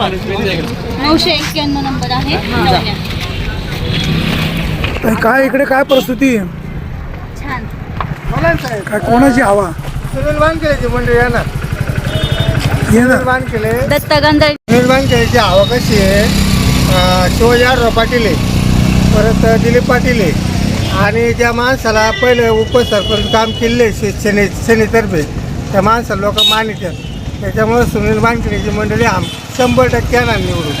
नऊशे एक्क्याण्णव नंबर आहे. तर काय इकडे काय परिस्थिती? आहे छान. काय कोणाची हवा? सुनील वानखेडेची मंडळी येणार. ये ना सुनील वानखेडे. दत्त गांधळे. सुनील वानखेडेची हवा कशी आहे? अं, शिवाजी आढराव पाटील आहे. परत दिलीप पाटील आहे. आणि त्या माणसाला पहिले उपसरपंच काम केले सेने सेनेतर्फे त्या माणसाला लोक मानितात त्याच्यामुळे सुनील वानखेडेची मंडळी आम शंभर टक्के येणार निवडून.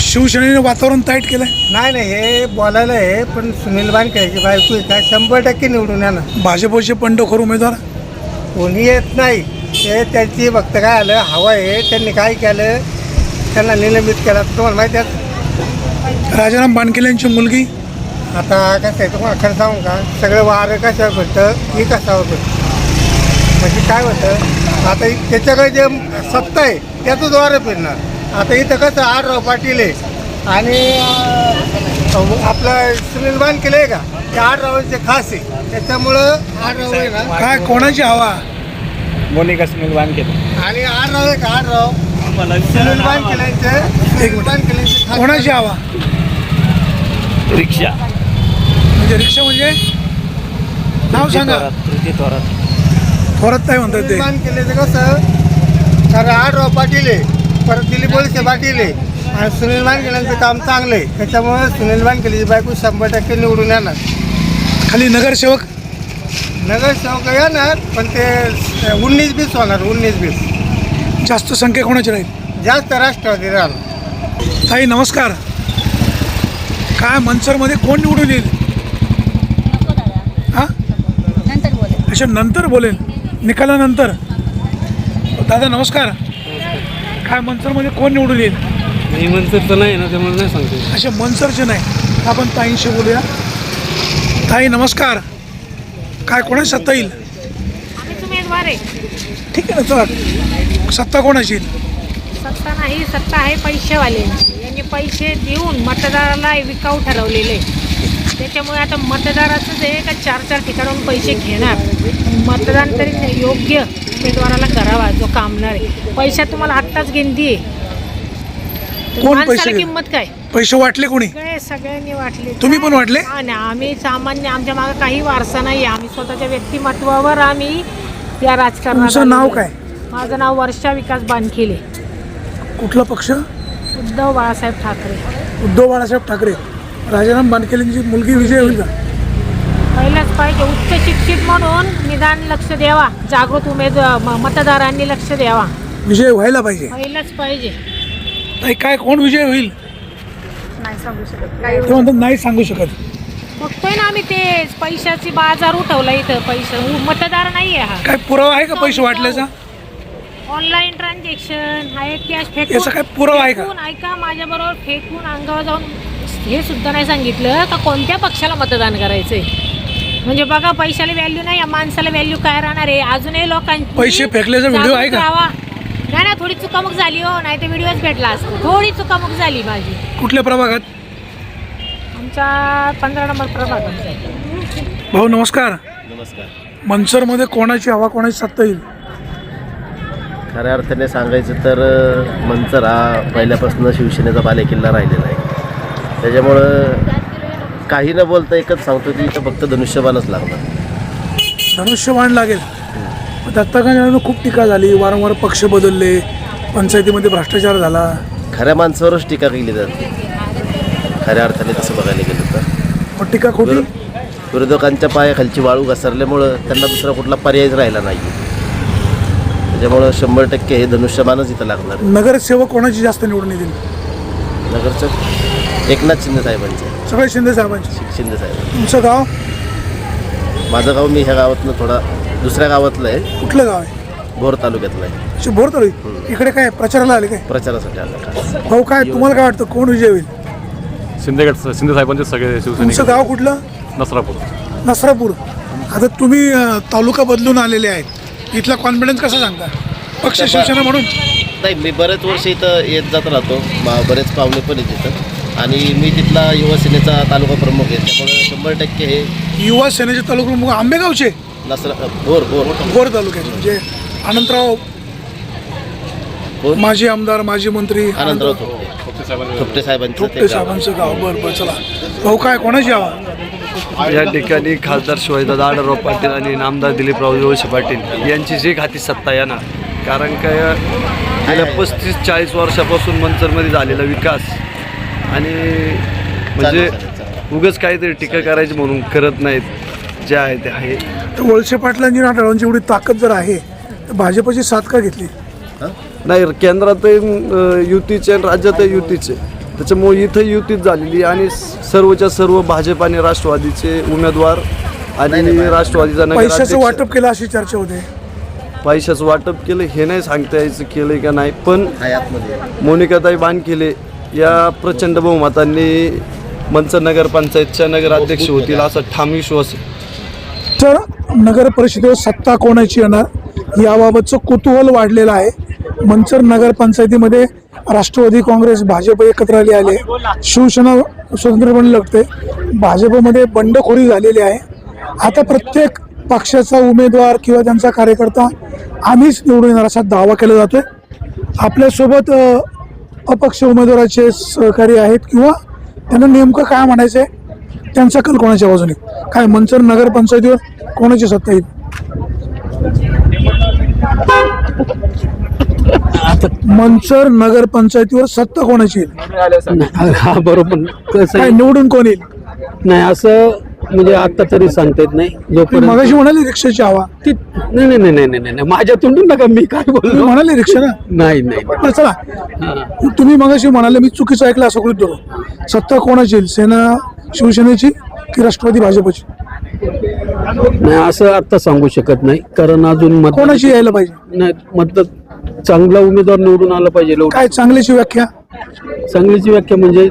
शिवसेनेने वातावरण ताईट केलंय? नाही नाही हे बोलायला आहे पण सुनील वानखेडेची बायको आहे का शंभर टक्के निवडून येणार. भाजपचे बंडखोर उमेदवार? कोणी येत नाही. ते त्यांची फक्त काय आलं हवा आहे त्यांनी काय केलं त्यांना निलंबित केलं. तुम्हाला माहिती आहे? राजाराम बानकेले यांची मुलगी? आता कसं आहे तुम्हाला खरं सांगू का? सगळं वारं कशावर भेटतं ही कशावर भेटतं म्हणजे काय होतं आता त्याच्याकडे जे सत्ता आहे त्याचंच वारं फिरणार. आता इथं कसं आरराव पाटील आहे. आणि आपलं सुनील बान केलं आहे का? ते आडरावांचे खास आहे त्याच्यामुळं आडराव आहे ना काय कोणाची हवा? मोनिका सुनील वानखेडे आणि आडराव आहे का? आडराव. सुनील बान केल्याचे एक मिनिट. बान केल्याचे खास कोणाची हवा? रिक्षा. म्हणजे रिक्षा म्हणजे? नाव सांगा. थोरात. थोरात काय म्हणतात ते. निर्माण केल्याचं कसं? कारण आडराव पाटील आहे. परत दिलीप वळसे पाटील आहे. आणि सुनील वानखेड्यांचं काम चांगलं आहे. त्याच्यामुळे सुनील वानखेडीची बायको शंभर टक्के निवडून येणार. खाली नगरसेवक? नगरसेवक येणार पण ते उन्नीस बीस होणार उन्नीस बीस. जास्त संख्या कोणाची राहील? जास्त राष्ट्रवादी राहणार. ताई नमस्कार. काय मनसरमध्ये कोण निवडून येईल? हा? अशा नंतर बोलेल. निकालानंतर. दादा नमस्कार. काय मनसरमध्ये कोण निवडून येईल? नाही मनसरचं नाही ना त्यामुळे नाही सांगते अशा मनसरचे नाही. आपण ताईंशी बोलूया. ताई नमस्कार. काय कोणाची सत्ता येईल? आम्हीच उमेदवार आहे. ठीक आहे ना चला. सत्ता कोणाची येईल? सत्ता नाही सत्ता आहे पैसेवाल्यांची यांनी पैसे देऊन मतदाराला विकाऊ ठरवलेले. त्याच्यामुळे आता मतदाराचंच आहे का चार चार ठिकाणाहून पैसे घेणार? मतदान तरी योग्य उमेदवाराला करावा जो कामणार आहे. पैसा तुम्हाला आत्ताच गिनती आहे? किंमत काय? पैसे वाटले कोणी? सगळे सगळ्यांनी वाटले. तुम्ही पण वाटले? हा आम्ही सामान्य आमच्या मागे काही वारसा नाही आम्ही स्वतःच्या व्यक्तिमत्वावर आम्ही या राजकारणात तुमचं नाव काय. माझं नाव वर्षा विकास बानखिले. कुठला पक्ष? उद्धव बाळासाहेब ठाकरे. उद्धव बाळासाहेब ठाकरे. राजाराम बानकेलेंची मुलगी विजय होईल का? पहिलंच पाहिजे. उच्च शिक्षित म्हणून निदान लक्ष द्यावा. जागृत उमेद म- मतदारांनी लक्ष द्यावा. विजय व्हायला पाहिजे. पहिलंच पाहिजे. ताई काय कोण विजय होईल? नाही सांगू शकत. ते म्हणतात नाही सांगू शकत. बघतोय ना आम्ही ते पैशाची बाजार उठवला इथं पैसा. उ- मतदार नाही आहे हा. काय पुरावा आहे का पैसे वाटल्याचा? ऑनलाईन ट्रान्झॅक्शन आहे कॅश फेकून याचा काय पुरावा आहे का? फेकून, ऐका माझ्याबरोबर फेकून अंगावर जाऊन हे सुद्धा नाही सांगितलं. का कोणत्या पक्षाला मतदान करायचंय? म्हणजे बघा पैशाला व्हॅल्यू नाही या माणसाला व्हॅल्यू काय राहणार आहे? अजूनही लोकांची पैसे फेकल्याचा व्हिडिओ आहे का? राहावा. नाही ना थोडी चुकामुक झाली हो नाही तर व्हिडिओच भेटला असतो. थोडी चुकामुक झाली माझी. कुठल्या प्रभागात? आमच्या पंधरा नंबर प्रभाग आमचा आहे. भाऊ नमस्कार. नमस्कार. मनसरमध्ये कोणाची हवा कोणाची सत्ता येईल? खऱ्या अर्थाने सांगायचं तर अ, मंचर हा पहिल्यापासून शिवसेनेचा बालेकिल्ला राहिलेला आहे. त्याच्यामुळं काही न बोलता एकच सांगतो की इथं फक्त धनुष्यबाणच लागणार. धनुष्यबाण लागेल. दत्ताकांना खूप टीका झाली. वारंवार पक्ष बदलले. पंचायतीमध्ये भ्रष्टाचार झाला. खऱ्या माणसावरच टीका केली जाते खऱ्या अर्थाने तसं बघायला गेलं तर. मग टीका खोटी? विरो- विरोधकांच्या पायाखालची वाळू घसरल्यामुळं त्यांना दुसरा कुठला पर्यायच राहिला नाही. त्याच्यामुळं शंभर टक्के हे धनुष्यबाणच इथं लागणार. नगरसेवक कोणाची जास्त निवडून येतील? नगरचं एकनाथ शिंदे साहेबांचे. सगळे शिंदे साहेबांची. शिंदे साहेब. तुमचं गाव? माझं गाव मी ह्या गावातनं थोडा दुसऱ्या गावातलं आहे. कुठलं गाव आहे? भोर तालुक्यातलं आहे. भोर तळी इकडे काय प्रचाराला आले काय? प्रचारासाठी आला. खास भाऊ काय तुम्हाला काय वाटतं? कोण विजय होईल? शिंदेगड शिंदे साहेबांचे सगळे शिवसैनिक तुमचं गाव कुठलं? नसरापूर. नसरापूर. आता तुम्ही अं, तालुका बदलून आलेले आहेत. इथला कॉन्फिडन्स कसा सांगता? पक्ष शिवसेना म्हणून? नाही मी बरेच वर्ष इथं येत जात राहतो. मा- बरेच पाहुणे पण आहेत इथं. आणि मी तिथला युवा सेनेचा तालुका प्रमुख आहे. त्यामुळे शंभर टक्के हे युवा सेनेचे तालुका प्रमुख आंबेगावचे? नसरा भोर भोर. भोर तालुक्याचे म्हणजे अनंतराव? माजी आमदार माजी मंत्री. आनंदराव थोपटे. थोपटे साहेबांचं थोपटे. साहेबांचं गाव. बरं बरं चला. भाऊ काय कोणाची हवा या ठिकाणी खासदार शिवाजीदादा आढळराव पाटील आणि नामदार दिलीपराव जोशी पाटील यांची जी हाती सत्ता येणार कारण काय गेल्या पस्तीस चाळीस वर्षापासून मंचरमध्ये झालेला विकास आणि म्हणजे उगच काहीतरी टीका करायची म्हणून करत नाहीत. जे आहे ते आहे. तर वळसे पाटलांची आढळरावांची एवढी ताकद जर आहे तर भाजपची साथ का घेतली? नाही केंद्रात युतीचे आणि राज्यात युतीचे. त्याच्यामुळे इथं युतीच झालेली आणि सर्वच्या सर्व भाजप आणि राष्ट्रवादीचे उमेदवार आणि राष्ट्रवादीचा पैशाचं वाटप केलं अशी चर्चा होते. पैशाचं वाटप केलं हे नाही सांगता यायचं केलं का नाही पण मोनिकाताई बानखेले या प्रचंड बहुमतांनी मंचर नगरपंचायतच्या नगराध्यक्ष होतील असा ठाम विश्वास आहे. तर नगर परिषदेवर सत्ता कोणाची येणार याबाबतचं कुतूहल वाढलेलं आहे. मंचर नगरपंचायतीमध्ये राष्ट्रवादी काँग्रेस भाजप एकत्र आले आले. शिवसेना स्वतंत्रपणे लढते भाजपमध्ये बंडखोरी झालेली आहे. आता प्रत्येक पक्षाचा उमेदवार किंवा त्यांचा कार्यकर्ता आम्हीच निवडून येणार असा दावा केला जातोय. आपल्यासोबत अ, अपक्ष उमेदवाराचे सहकारी आहेत किंवा त्यांना नेमकं काय म्हणायचं आहे त्यांचा कल कोणाच्या बाजूने? काय मंचर नगरपंचायतीवर कोणाची सत्ता येईल? मंचर नगरपंचायतीवर सत्ता कोणाची येईल? हा बरोबर. कसं काय? निवडून कोण येईल? नाही असं म्हणजे आता तरी सांगता येत नाही. जोपर्यंत मगाशी म्हणाले रिक्षाची हवा. ती- नाही नाही नाही नाही नाही. नाही माझ्या तोंडून नका मी काय तुम्ही बोललो म्हणाले रिक्षा ना? नाही नाही. बरं चला. तुम्ही मगाशी म्हणाले मी चुकीचं ऐकलं असं करू धरू. सत्ता कोणाची? येईल सेना शिवसेनेची की राष्ट्रवादी भाजपची? नाही असं आता सांगू शकत नाही. कारण अजून मत कोणाची यायला पाहिजे? नाही मत चांगला उमेदवार निवडून आला पाहिजे. लवकर. काय चांगल्याची व्याख्या? चांगलीची व्याख्या म्हणजे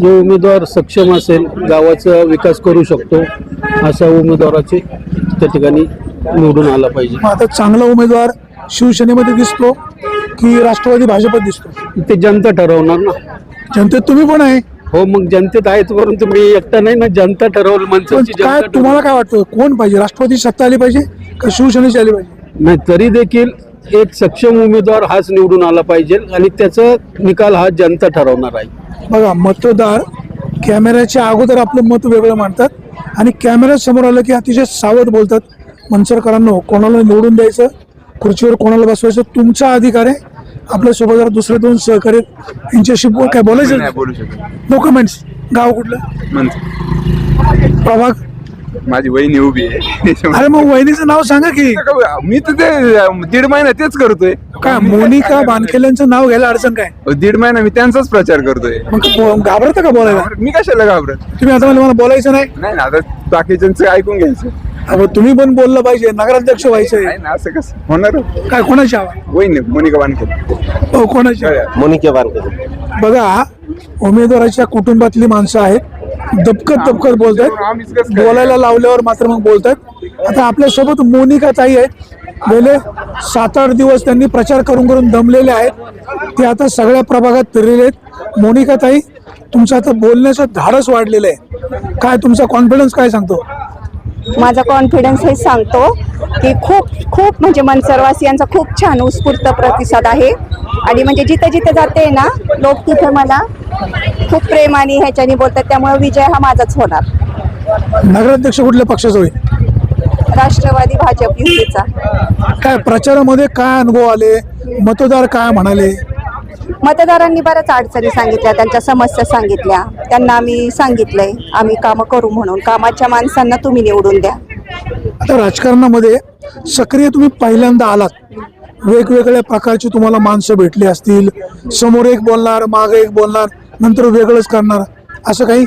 जो उमेदवार सक्षम असेल गावाचा विकास करू शकतो अशा उमेदवाराचे त्या ठिकाणी निवडून आला पाहिजे. मग आता चांगला उमेदवार शिवसेनेमध्ये दिसतो की राष्ट्रवादी भाजपत दिसतो? ते जनता ठरवणार ना. जनतेत तुम्ही पण आहे. हो मग जनतेत आहेच परंतु मी एकटा नाही ना जनता ठरवलं पण मनसेची काय जनता तुम्हाला काय वाटतं? कोण पाहिजे? राष्ट्रवादी सत्ता आली पाहिजे का शिवसेनेची आली पाहिजे. नाही तरी देखील एक सक्षम उमेदवार हाच निवडून आला पाहिजे आणि त्याचा निकाल हा जनता ठरवणार आहे. बघा मतदार कॅमेऱ्याच्या अगोदर आपलं मत वेगळं मांडतात आणि कॅमेऱ्या समोर आलं की अतिशय सावध बोलतात. मनसरकरांनो कोणाला निवडून द्यायचं? खुर्चीवर कोणाला बसवायचं? तुमचा अधिकार आहे. आपल्यासोबत जरा दुसरे दोन सहकारी यांच्याशी बोल काय बोलायचं? नो कमेंट्स गाव कुठलं? प्रभाग? माझी वहिनी उभी आहे. अरे मग वहिनीचं नाव सांगा की. मी तर ते दीड महिना तेच करतोय. काय मोनिका बानखेल्यांचं नाव घ्यायला अडचण काय? दीड महिना मी त्यांचाच प्रचार करतोय. मग बो- घाबरता का बोलायला? मी कशाला घाबरत? तुम्ही आता मला मला बोलायचं नाही? नाही ना आता बाकीच्यांचं ऐकून घ्यायचं. अहो तुम्ही पण बोललं पाहिजे नगराध्यक्ष व्हायचंय नाही ना असं कसं? होणार काय कोणाची हवा? वहिनी मोनिका बानके हो कोणाची? मोनिके बारकर बघा उमेदवाराच्या कुटुंबातली माणसं आहेत. दबकत दबकत बोलतात? बोलायला लावल्यावर मात्र मग बोलतात आता आपल्यासोबत मोनिका ताई आहेत गेले सात आठ दिवस त्यांनी प्रचार करून करून दमलेले आहेत. ते आता सगळ्या प्रभागात फिरलेले आहेत. मोनिका ताई तुमचं आता बोलण्याचं धाडस वाढलेलं आहे. काय तुमचा कॉन्फिडन्स काय सांगतो? माझा कॉन्फिडन्स हे सांगतो की खूप खूप म्हणजे मनसरवासियांचा खूप छान उत्स्फूर्त प्रतिसाद आहे. आणि म्हणजे जिथे जिथे जाते ना लोक तिथे मला खूप प्रेमाने ह्याच्याने बोलतात त्यामुळे विजय हा माझाच होणार. नगराध्यक्ष कुठल्या पक्षाचा होईल? राष्ट्रवादी भाजप युतीचा. काय प्रचारामध्ये काय अनुभव आले? मतदार काय म्हणाले? मतदारांनी बऱ्याच अडचणी सांगितल्या त्यांच्या समस्या सांगितल्या. त्यांना आम्ही सांगितलंय आम्ही कामं करू म्हणून. कामाच्या माणसांना तुम्ही निवडून द्या. आता राजकारणामध्ये सक्रिय तुम्ही पहिल्यांदा आलात. वेगवेगळ्या प्रकारची तुम्हाला माणसं भेटली असतील. समोर एक बोलणार मागे एक बोलणार नंतर वेगळंच करणार. असं काही?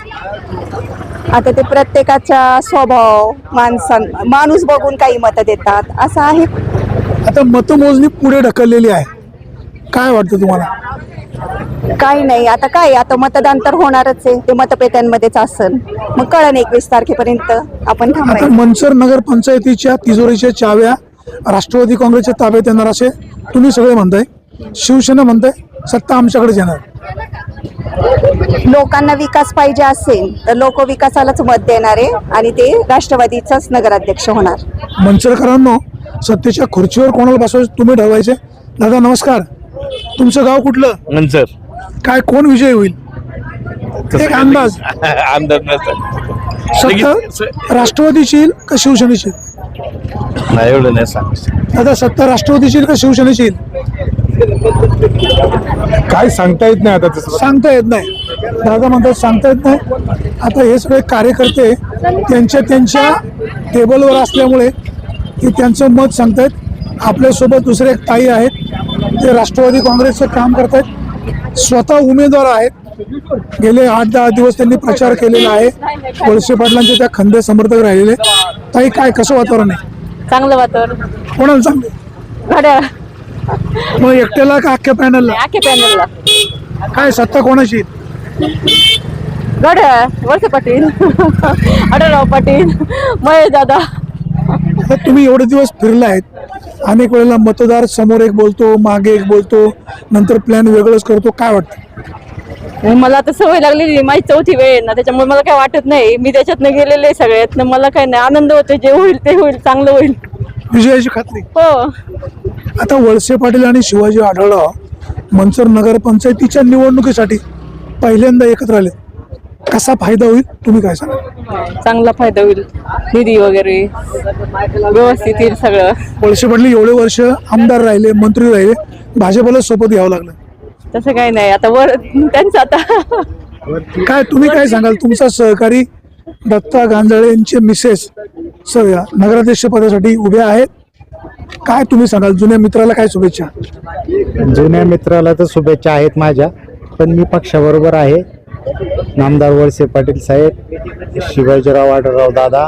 आता ते प्रत्येकाचा स्वभाव माणसां माणूस बघून काही मतं देतात. असं आहे. आता मतमोजणी पुढे ढकललेली आहे. काय वाटतं तुम्हाला? काही नाही. आता काय? आता मतदान तर होणारच आहे. ते मतपेट्यांमध्येच असेल. मग कळण एकवीस तारखेपर्यंत आपण आता थांबायचं. मनसर नगर पंचायतीच्या तिजोरीच्या चाव्या राष्ट्रवादी काँग्रेसच्या ताब्यात येणार असे तुम्ही सगळे म्हणताय. शिवसेना म्हणताय सत्ता आमच्याकडेच येणार. लोकांना विकास पाहिजे असेल तर लोक विकासालाच मत देणार आहे आणि ते राष्ट्रवादीचाच नगराध्यक्ष होणार. मनसरकरांनो सत्तेच्या खुर्चीवर कोणाला बसवायचं तुम्ही ठरवायचे. दादा नमस्कार. तुमचं गाव कुठलं? मंचर काय कोण विजय होईल? एक अंदाज. अंदाज राष्ट्रवादीची का शिवसेनेची? नाही एवढं नाही सांग आता सत्ता राष्ट्रवादीची येईल का शिवसेनेची येईल? काय सांगता येत नाही आता तसं. सांगता येत नाही. दादा म्हणतात सांगता येत नाही. आता हे सगळे कार्यकर्ते त्यांच्या त्यांच्या टेबलवर असल्यामुळे ते त्यांचं मत सांगतायत आपल्यासोबत दुसरे एक ताई आहेत. ते राष्ट्रवादी काँग्रेसचं काम करतायत स्वतः उमेदवार आहेत. गेले आठ दहा दिवस त्यांनी प्रचार केलेला आहे. वळसे पाटलांचे त्या खंदे समर्थक राहिलेले. ताई काय कसं वातावरण आहे? चांगलं वातावरण. कोणाला चांगले घड्याळ मग एकट्याला का अख्ख्या पॅनलला आखे पॅनलला काय सत्ता कोणाची? घड्याळ वळसे पाटील आढळराव पाटील महेश दादा. तुम्ही एवढे दिवस फिरला आहेत अनेक वेळेला मतदार समोर एक बोलतो मागे एक बोलतो नंतर प्लॅन वेगळंच करतो काय वाटतं? मला आता सवय लागलेली माझी चौथी वेळ आहे ना त्याच्यामुळे मला काय वाटत नाही. मी त्याच्यातनं गेलेले आहे सगळ्यातनं मला काय नाही. आनंद होतो जे होईल ते होईल चांगलं होईल. विजयाची खात्री. हो. आता वळसे पाटील आणि शिवाजी आढळराव मंचर नगरपंचायतीच्या निवडणुकीसाठी पहिल्यांदा एकत्र आले. कसा फायदा होईल तुम्ही काय सांगा? चांगला फायदा होईल. निधी वगैरे व्यवस्थित येईल सगळं. वळसे पाटील एवढे वर्ष आमदार राहिले मंत्री राहिले भाजपला सोबत घ्यावं लागलं. तसं काही नाही. आता वर त्यांचं आता काय तुम्ही काय सांगाल? तुमचा सहकारी दत्ता गांजाळे यांचे मिसेस नगराध्यक्ष पदासाठी उभे आहेत. काय तुम्ही सांगाल? जुन्या मित्राला काय शुभेच्छा? जुन्या मित्राला तर शुभेच्छा आहेत माझ्या पण मी पक्षाबरोबर आहे. नामदार वळसे पाटील साहेब शिवाजीराव आढळराव दादा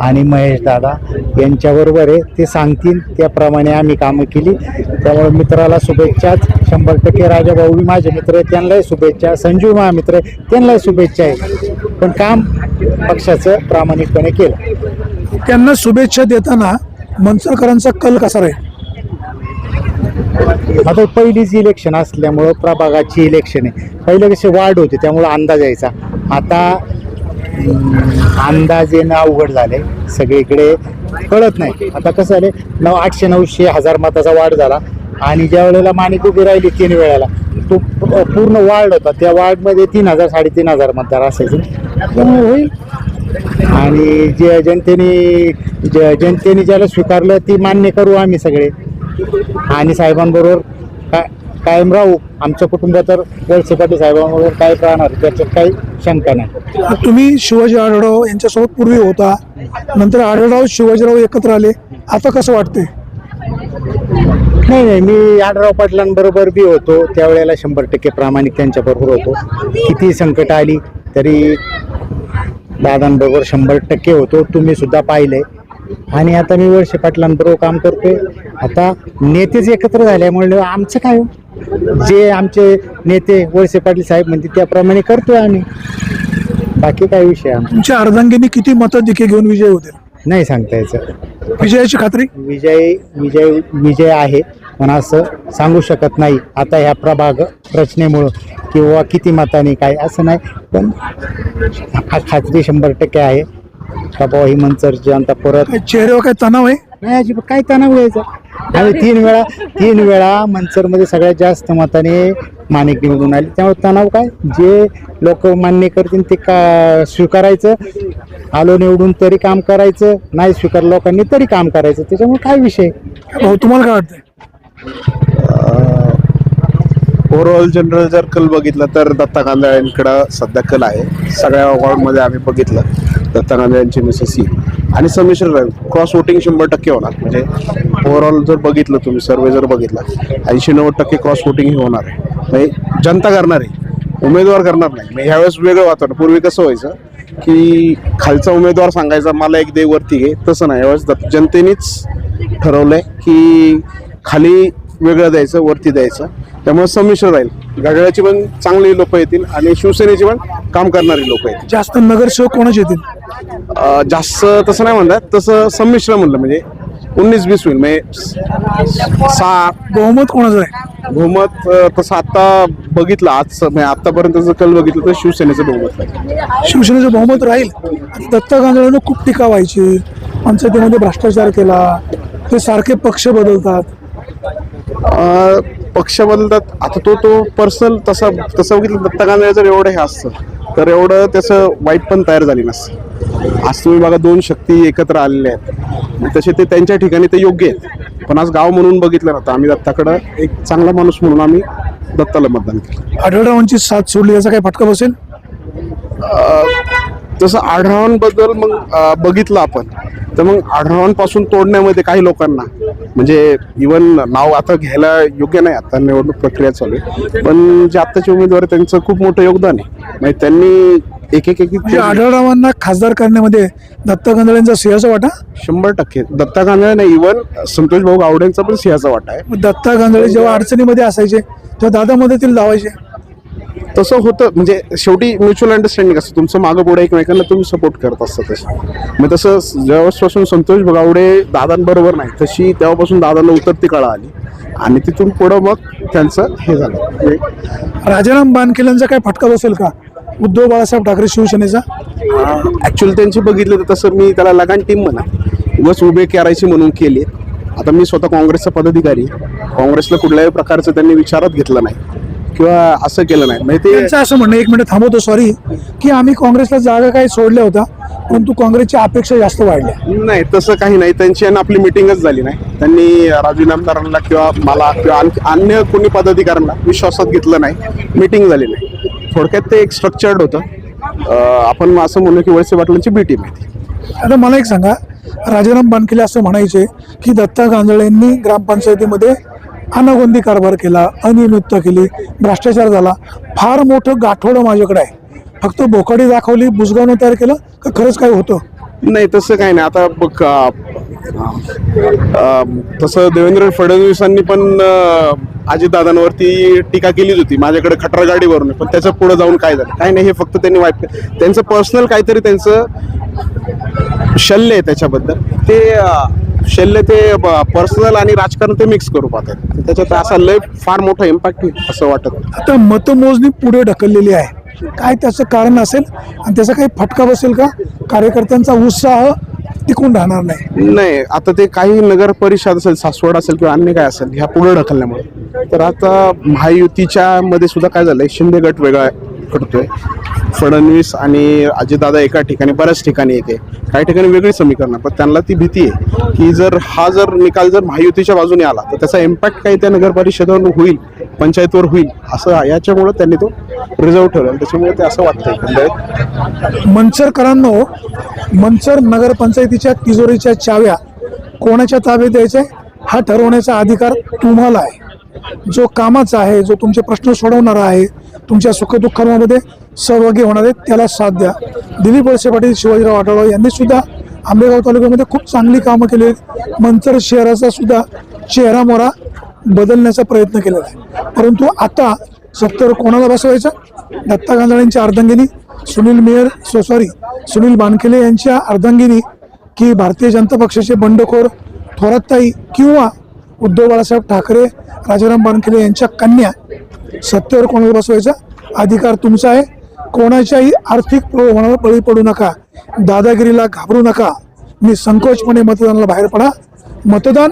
आणि महेश दादा यांच्याबरोबर आहे. ते सांगतील त्याप्रमाणे आम्ही कामं केली. त्यामुळे मित्राला शुभेच्छाच शंभर टक्के राजाभाऊ माझे मित्र आहे त्यांनाही शुभेच्छा. संजीव महामित्र आहे. त्यांनाही शुभेच्छा आहे. पण काम पक्षाचं प्रामाणिकपणे केलं. त्यांना शुभेच्छा देताना मनसरकरांचा कल कसा राहील? आता पहिलीच इलेक्शन असल्यामुळं प्रभागाची इलेक्शन आहे. पहिले कसे वार्ड होते त्यामुळं अंदाज यायचा. आता अंदाज येणं अवघड झाले सगळीकडे कळत नाही. आता कसं झाले नऊ आठशे नऊशे हजार मताचा वाढ झाला. आणि ज्या वेळेला माणिक उभी राहिली तीन वेळेला तो पूर्ण वार्ड होता. त्या वार्डमध्ये तीन हजार साडेतीन हजार मतदार असायचे. त्यामुळे होईल. आणि जे जनतेने ज- जनतेने ज्याला स्वीकारलं ती मान्य करू आम्ही सगळे. आणि साहेबांबरोबर काय कायम राहू. आमचं कुटुंब तर पाटील साहेबांबरोबर काय राहणार? त्याच्यात काही शंका नाही. तुम्ही शिवाजी आढळराव यांच्यासोबत पूर्वी होता. नंतर आढळराव शिवाजीराव एकत्र आले. आता कसं वाटतंय? नाही नाही. मी आडराव पाटलांबरोबर बी होतो. त्यावेळेला शंभर टक्के प्रामाणिक त्यांच्याबरोबर होतो. किती संकट आली तरी दादांबरोबर शंभर टक्के होतो. तुम्ही सुद्धा पाहिलंय आणि आता मी वर्षे पाटलांबरोबर काम करतोय. आता नेतेच एकत्र झाल्यामुळे आमचं काय हो? जे आमचे नेते वळसे पाटील साहेब म्हणते त्याप्रमाणे करतोय आम्ही. बाकी काय विषय तुमच्या अर्धांगिनी किती मताधिके घेऊन विजय होतील? नाही सांगता यायचं. विजयाची खात्री? विजय विजय विजय आहे. पण असं सांगू शकत नाही. आता ह्या प्रभाग रचनेमुळं किंवा किती मताने काय असं नाही. पण खात्री शंभर टक्के आहे. का बुवा ही मंचरची आता परत काय चेहऱ्यावर काय तणाव आहे? नाही अजिबात काय तणाव यायचा आम्ही तीन वेळा तीन वेळा मंचरमध्ये सगळ्यात जास्त मताने माणिक निवडून आले. त्यामुळे तणाव काय? जे लोक मान्य करतील ते का स्वीकारायचं. आलो निवडून तरी काम करायचं. नाही स्वीकार लोकांनी तरी काम करायचं. त्याच्यामुळे काय विषय? भाऊ तुम्हाला काय वाटतंय? ओव्हरऑल जनरल जर कल बघितला तर दत्ता कांदळ्यांकडं सध्या कल आहे. सगळ्या वॉर्डमध्ये आम्ही बघितलं. दत्ता कांदळ्यांची मिसेस ही आणि संमिश्र राहील क्रॉस वोटिंग शंभर टक्के होणार. म्हणजे ओव्हरऑल जर बघितलं तुम्ही सर्वे जर बघितला ऐंशी नव्वद टक्के क्रॉस वोटिंग ही होणार आहे. म्हणजे जनता करणार आहे. उमेदवार करणार नाही. म्हणजे ह्यावेळेस वेगळं वातावरण. पूर्वी कसं व्हायचं की खालचा उमेदवार सांगायचा मला एक दे वरती घे. तसं नाही. यावेळेस दत्त- जनतेनेच ठरवलंय की खाली वेगळं द्यायचं वरती द्यायचं. त्यामुळे संमिश्र राहील घड्याळाची पण चांगली लोक येतील आणि शिवसेनेची पण काम करणारी लोक येतील. जास्त नगरसेवक कोणाचे येतील? जास्त तसं नाही म्हणतात तसं संमिश्र म्हणलं म्हणजे उन्नीस बीस होईल म्हणजे सहा बहुमत कोणाचं आहे? बहुमत तसं आता बघितलं आज म्हणजे आतापर्यंतचं कल बघितलं तर शिवसेनेचं बहुमत आहे शिवसेनेचं बहुमत राहील. दत्ता गांजळांना खूप टीका व्हायची. पंचायतीमध्ये भ्रष्टाचार केला. ते सारखे पक्ष बदलतात. पक्ष बदलतात. आता तो तो पर्सनल तसा तसं बघितलं दत्ता गांधळे जर एवढं हे असतं. तर एवढं त्याचं वाईट पण तयार झाली नसतं. आज तुम्ही बघा दोन शक्ती एकत्र आलेल्या आहेत. तसे ते त्यांच्या ठिकाणी ते योग्य आहेत. पण आज गाव म्हणून बघितलं ना तर आम्ही दत्ताकडं एक चांगला माणूस म्हणून आम्ही दत्ताला मतदान केलं. आढळरावांची साथ सोडली याचा काही फटका बसेल? जसं आढळवांबद्दल मग बघितलं आपण तर मग आढळवांपासून तोडण्यामध्ये काही लोकांना म्हणजे इवन नाव आता घ्यायला योग्य नाही आता निवडणूक प्रक्रिया चालू आहे. पण जे आत्ताचे उमेदवार त्यांचं खूप मोठं योगदान आहे. म्हणजे त्यांनी एक एक एक म्हणजे आढळरावांना खासदार करण्यामध्ये दत्ता गांधळेंचा सिंहाचा वाटा? शंभर टक्के. दत्ता गांधळे नाही इवन संतोष भाऊ गावडेंचा पण सिंहाचा वाटा आहे. मग दत्ता गांधळे जेव्हा अडचणीमध्ये असायचे तेव्हा दादा मदतीला लावायचे. तसं होतं म्हणजे शेवटी म्युच्युअल अंडरस्टँडिंग असतं. तुमचं मागं पुढे एकमेकांना तुम्ही सपोर्ट करत असता तसे मग तसं जेव्हापासून संतोष गावडे दादांबरोबर नाही तशी तेव्हापासून दादांना उतरती कळा आली. आणि तिथून पुढं मग त्यांचं हे झालं. राजाराम बानकेलांचा काय फटका बसेल का? उद्धव बाळासाहेब ठाकरे शिवसेनेचा? ऍक्च्युअली त्यांची बघितलं तर तसं मी त्याला लगान टीम म्हणा. उगाच उभे करायची म्हणून केली. आता मी स्वतः काँग्रेसचा पदाधिकारी. काँग्रेसला कुठल्याही प्रकारचं त्यांनी विचारात घेतलं नाही. किंवा असं केलं नाही. म्हणजे ते असं म्हणणं एक मिनिट थांबवतो सॉरी की आम्ही काँग्रेसला जागा काही सोडल्या होत्या. परंतु काँग्रेसच्या अपेक्षा जास्त वाढल्या. नाही तसं काही नाही. त्यांची आणि आपली मिटिंगच झाली नाही. त्यांनी राजू इनामदारांना किंवा मला किंवा आणखी अन्य कोणी पदाधिकाऱ्यांना विश्वासात घेतलं नाही. मिटिंग झाली नाही. थोडक्यात ते एक स्ट्रक्चर्ड होतं. आपण असं म्हणू की वळसे पाटलांची बी टीम आहे आता मला एक सांगा. राजाराम बानकेले असं म्हणायचे की दत्ता गांधळेंनी ग्रामपंचायतीमध्ये अनागोंदी कारभार केला अनियमितता केली भ्रष्टाचार झाला. फार मोठं गाठोडं माझ्याकडे आहे. फक्त बोकाडी दाखवली बुजगावनं तयार केलं का खरंच काय होतं? नाही तसं काही नाही. आता बघ तसं देवेंद्र फडणवीसांनी पण अजितदादांवरती टीका केलीच होती. माझ्याकडे खटर गाडीवरून पण त्याच्या पुढे जाऊन काय झालं? काय नाही हे फक्त त्यांनी वाईट त्यांचं पर्सनल काहीतरी त्यांचं शल्य आहे त्याच्याबद्दल. ते शल्य ते पर्सनल आणि राजकारण ते मिक्स करू पाहतात. त्याच्यात असा लय फार मोठा इम्पॅक्ट असं वाटत. आता मतमोजणी पुढे ढकललेली आहे. काय त्याचं कारण असेल आणि त्याचा काही फटका बसेल का? कार्यकर्त्यांचा उत्साह टिकून राहणार नाही. नाही आता ते काही नगर परिषद असेल सासवड असेल किंवा अन्य काय असेल ह्या पुढे ढकलल्यामुळे तर आता महायुतीच्या मध्ये सुद्धा काय झालंय? शिंदे गट वेगळा करतोय. फडणवीस आणि अजितदादा एका ठिकाणी बऱ्याच ठिकाणी येते. काही ठिकाणी वेगळी समीकरण पण त्यांना ती भीती आहे की जर हा जर निकाल जर महायुतीच्या बाजूने आला तर त्याचा इम्पॅक्ट काही त्या नगर परिषदेवर होईल. पंचायतवर होईल असं याच्यामुळे त्यांनी तो रिझर्व ठेवला त्याच्यामुळे ते असं वाटतं एकंदरीत. मनसरकरांनो मनसर नगरपंचायतीच्या तिजोरीच्या चाव्या कोणाच्या ताब्यात द्यायच्या हा ठरवण्याचा अधिकार तुम्हाला आहे. जो कामाचा आहे जो तुमचे प्रश्न सोडवणारा आहे तुमच्या सुखदुःखांमध्ये सहभागी होणार आहे त्याला साथ द्या. दिलीप वळसे पाटील शिवाजीराव आढळराव यांनी सुद्धा आंबेगाव तालुक्यामध्ये खूप चांगली कामं केली आहेत. मंचर शहराचा सुद्धा चेहरा मोरा बदलण्याचा प्रयत्न केलेला आहे. परंतु आता सत्तर कोणाला बसवायचं? दत्ता गांधळेंच्या अर्धांगिनी Sunil mayor so sorry Sunil Bankhele यांच्या अर्धांगिनी की भारतीय जनता पक्षाचे बंडखोर थोरातताई किंवा उद्धव बाळासाहेब ठाकरे राजाराम बानखेले यांच्या कन्या. सत्तेवर कोणाला बसवायचा? अधिकार तुमचा आहे. कोणाच्याही आर्थिक प्रलोभनाला बळी पडू नका. दादागिरीला घाबरू नका. मी संकोचपणे मतदानाला बाहेर पडा. मतदान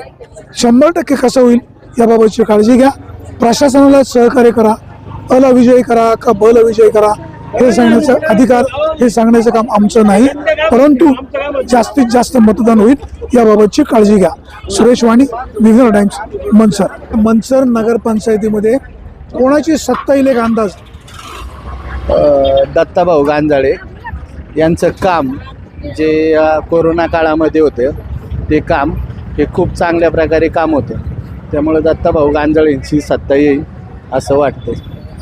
शंभर टक्के कसं होईल? याबाबतची काळजी घ्या. प्रशासनाला सहकार्य करा. अला विजयी करा का बल विजयी करा हे सांगण्याचा अधिकार हे सांगण्याचं काम आमचं नाही. परंतु जास्तीत जास्त मतदान होईल याबाबतची काळजी घ्या. सुरेश वाणी विघ्न टाइम्स मनसर. मनसर नगरपंचायतीमध्ये कोणाची सत्ता येईल एक अंदाज? दत्ताभाऊ गांजाळे यांचं काम जे कोरोना काळामध्ये होतं ते काम हे खूप चांगल्या प्रकारे काम होतं. त्यामुळे दत्ताभाऊ गांजाळेंची सत्ता येईल असं वाटतं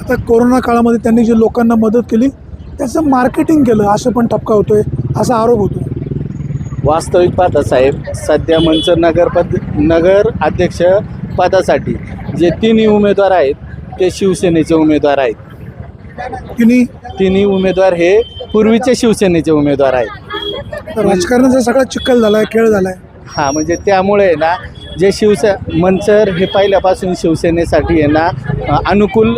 आता कोरोना काळामध्ये त्यांनी जे लोकांना मदत केली त्याचं मार्केटिंग केलं असं पण ठपका होतोय असा आरोप होतो वास्तविक पाहता साहेब सध्या मंचर नगर पद नगर अध्यक्ष पदासाठी जे तिन्ही उमेदवार आहेत ते शिवसेनेचे उमेदवार आहेत. तिने तिन्ही उमेदवार हे पूर्वीचे शिवसेनेचे उमेदवार आहेत. राजकारणाचा सगळा चिखल झालाय खेळ झालाय. हां म्हणजे त्यामुळे आहे ना जे शिवसे मंचर हे पहिल्यापासून शिवसेनेसाठी यांना अनुकूल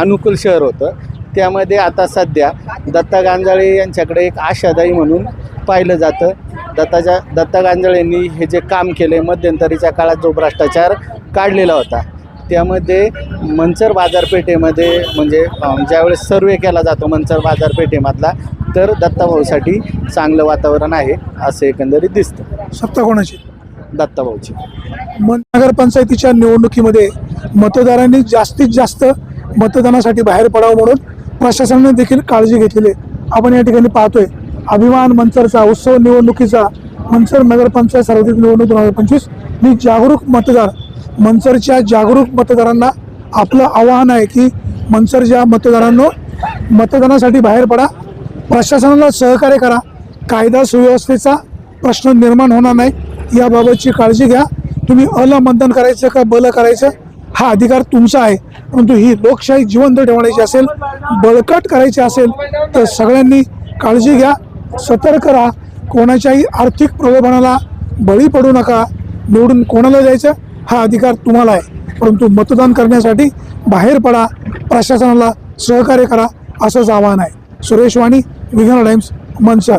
अनुकूल शहर होतं. त्यामध्ये आता सध्या दत्ता गांजाळे यांच्याकडे एक आशादायी म्हणून पाहिलं जातं. दत्ताच्या दत्ता गांजाळेंनी हे जे काम केले मध्यंतरीच्या काळात जो भ्रष्टाचार काढलेला होता त्यामध्ये मंचर बाजारपेठेमध्ये म्हणजे ज्यावेळेस सर्वे केला जातो मंचर बाजारपेठेमधला तर दत्ताभाऊसाठी चांगलं वातावरण आहे असं एकंदरीत दिसतं. सत्ता कोणाची? दत्ताभाऊची मन नगरपंचायतीच्या निवडणुकीमध्ये मतदारांनी जास्तीत जास्त मतदानासाठी बाहेर पडावं म्हणून प्रशासनाने देखील काळजी घेतलेली आहे. आपण या ठिकाणी पाहतोय अभिमान मंचरचा उत्सव निवडणुकीचा मंचर नगरपंचायत सार्वत्रिक निवडणूक दोन हजार पंचवीस. मी जागरूक मतदार मंचरच्या जागरूक मतदारांना आपलं आवाहन आहे की मंचरच्या मतदारांनो मतदानासाठी बाहेर पडा प्रशासनाला सहकार्य करा. कायदा सुव्यवस्थेचा प्रश्न निर्माण होणार नाही. याबाबतची काळजी घ्या. तुम्ही अला मतदान करायचं का बल करायचं? हा अधिकार तुमचा आहे. परंतु ही लोकशाही जिवंत ठेवण्याची असेल बळकट करायची असेल तर सगळ्यांनी काळजी घ्या. सतर्क राहा. कोणाच्याही आर्थिक प्रलोभनाला बळी पडू नका. निवडून कोणाला जायचं? हा अधिकार तुम्हाला आहे. परंतु मतदान करण्यासाठी बाहेर पडा. प्रशासनाला सहकार्य करा. असंच आवाहन आहे. सुरेश वाणी विघ्न टाइम्स मनसर